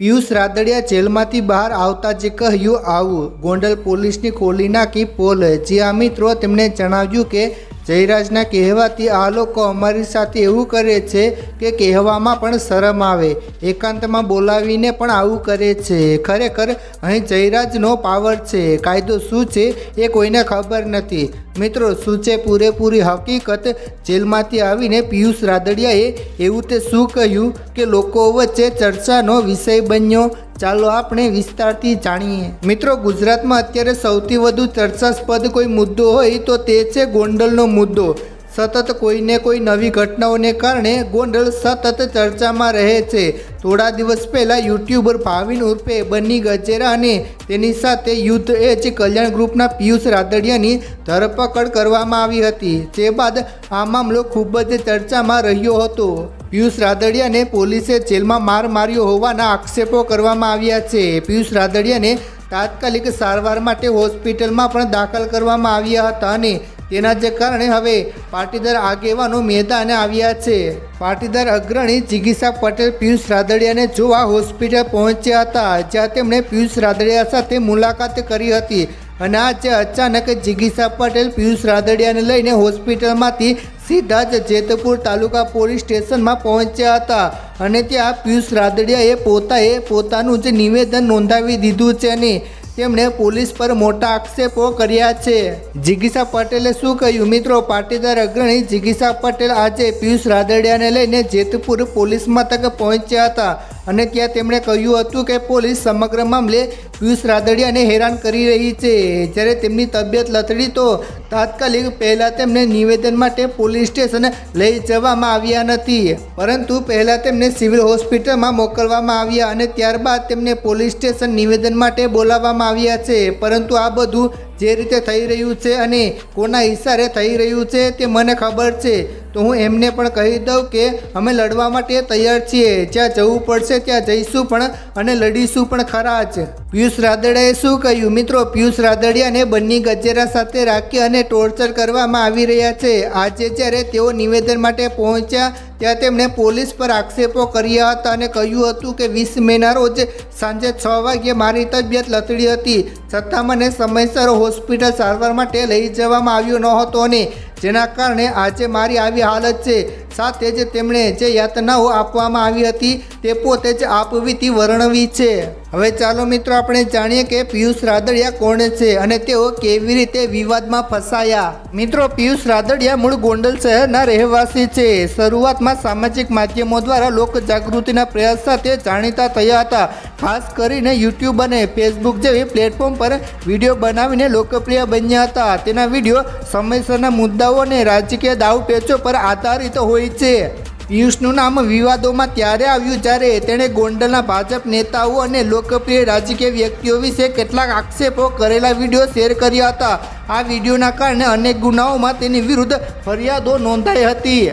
પિયુષ રાદડિયા જેલમાંથી બહાર આવતા જે કહ્યું આવું, ગોંડલ પોલીસની ખોલી નાખી પોલ જે આ મિત્રો, તેમણે જણાવ્યું કે જયરાજના કહેવાથી આ લોકો અમારી સાથે એવું કરે છે કે કહેવામાં પણ શરમ આવે, એકાંતમાં બોલાવીને પણ આવું કરે છે. ખરેખર અહીં જયરાજનો પાવર છે. કાયદો શું છે એ કોઈને ખબર નથી. મિત્રો, શું છે પૂરેપૂરી હકીકત? જેલમાંથી આવીને પિયુષ રાદડિયાએ એવું તે શું કહ્યું કે લોકો વચ્ચે ચર્ચાનો વિષય બન્યો? ચાલો આપણે વિસ્તારથી જાણીએ. મિત્રો, ગુજરાતમાં અત્યારે સૌથી વધુ ચર્ચાસ્પદ કોઈ મુદ્દો હોય તો તે છે ગોંડલનો મુદ્દો. સતત કોઈને કોઈ નવી ઘટનાઓને કારણે ગોંડલ સતત ચર્ચામાં રહે છે. થોડા દિવસ પહેલાં યુટ્યુબર ભાવિન ઉર્ફે બન્ની ગજેરા અને તેની સાથે યુદ્ધ એચ કલ્યાણ ગ્રુપના પિયુષ રાદડિયાની ધરપકડ કરવામાં આવી હતી. જે બાદ આ મામલો ખૂબ જ ચર્ચામાં રહ્યો હતો. પિયુષ રાદડિયાને પોલીસે જેલમાં માર માર્યો હોવાના આક્ષેપો કરવામાં આવ્યા છે. પિયુષ રાદડિયાને તાત્કાલિક સારવાર માટે હોસ્પિટલમાં પણ દાખલ કરવામાં આવ્યા હતા અને તેના જે કારણે હવે પાટીદાર આગેવાનો મેદાને આવ્યા છે. પાટીદાર અગ્રણી જિગીસા પટેલ પિયુષ રાદડિયાને જોવા હોસ્પિટલ પહોંચ્યા હતા, જ્યાં તેમણે પિયુષ રાદડિયા સાથે મુલાકાત કરી હતી. અને આજે અચાનક જિગીસા પટેલ પિયુષ રાદડિયાને લઈને હોસ્પિટલમાંથી સીધા જ જેતપુર તાલુકા પોલીસ સ્ટેશનમાં પહોંચ્યા હતા. અને ત્યાં પિયુષ રાદડિયાએ પોતાએ પોતાનું જે નિવેદન નોંધાવી દીધું છે અને તેમણે પોલીસ પર મોટા આક્ષેપો કર્યા છે. જિગીસા પટેલે શું કહ્યું? મિત્રો, પાટીદાર અગ્રણી જિગીસા પટેલ આજે પિયુષ રાદડિયાને લઈને જેતપુર પોલીસ મથક પહોંચ્યા હતા. અને ત્યાં તેમણે કહ્યું હતું કે પોલીસ સમગ્ર મામલે પિયુષ રાદડિયાને હેરાન કરી રહી છે. જ્યારે તેમની તબિયત લથડી તો તાત્કાલિક પહેલાં તેમને નિવેદન માટે પોલીસ સ્ટેશન લઈ જવામાં આવ્યા નથી. પરંતુ પહેલાં તેમને સિવિલ હોસ્પિટલમાં મોકલવામાં આવ્યા અને ત્યારબાદ તેમને પોલીસ સ્ટેશન નિવેદન માટે બોલાવવામાં આવ્યા છે. પરંતુ આ બધું જે રીતે થઈ રહ્યું છે અને કોના ઇશારે થઈ રહ્યું છે તે મને ખબર છે. તો હું એમને પણ કહી દઉં કે અમે લડવા માટે તૈયાર છીએ. જ્યાં જવું પડશે ત્યાં જઈશું પણ અને લડીશું પણ ખરા જ. પિયુષ રાદડિયાએ શું કહ્યું? મિત્રો, પિયુષ રાદડિયાને બંને ગજેરા સાથે રાખી અને ટોર્ચર કરવામાં આવી રહ્યા છે. આજે જ્યારે તેઓ નિવેદન માટે પહોંચ્યા, ત્યાં તેમણે પોલીસ પર આક્ષેપો કર્યા હતા અને કહ્યું હતું કે વીસ મેના રોજ સાંજે છ વાગ્યે મારી તબિયત લથડી હતી. છતાં મને સમયસર હોસ્પિટલ સારવાર માટે લઈ જવામાં આવ્યો ન હતો અને જેના કારણે આજે મારી આવી હાલત છે. સાથે જ તેમણે જે યાતનાઓ આપવામાં આવી હતી તે પોતે જ આપવીથી વર્ણવી છે. હવે ચાલો મિત્રો, આપણે જાણીએ કે પિયુષ રાદડિયા કોણ છે અને તેઓ કેવી રીતે વિવાદમાં ફસાયા. મિત્રો, પિયુષ રાદડિયા મૂળ ગોંડલ શહેરના રહેવાસી છે. શરૂઆતમાં સામાજિક માધ્યમો દ્વારા લોક જાગૃતિના પ્રયાસ સાથે જાણીતા થયા હતા. ખાસ કરીને યુટ્યુબ અને ફેસબુક જેવી પ્લેટફોર્મ પર વીડિયો બનાવીને લોકપ્રિય બન્યા હતા. તેના વીડિયો સમયસરના મુદ્દાઓ અને રાજકીય દાવપેચો પર આધારિત હોય છે. પિયુષનું નામ વિવાદોમાં ત્યારે આવ્યું જ્યારે તેણે ગોંડલના ભાજપ નેતાઓ અને લોકપ્રિય રાજકીય વ્યક્તિઓ વિશે કેટલાક આક્ષેપો કરેલા વીડિયો શેર કર્યા હતા. આ વિડીયોના કારણે અનેક ગુનાઓમાં તેની વિરુદ્ધ ફરિયાદો નોંધાઈ હતી.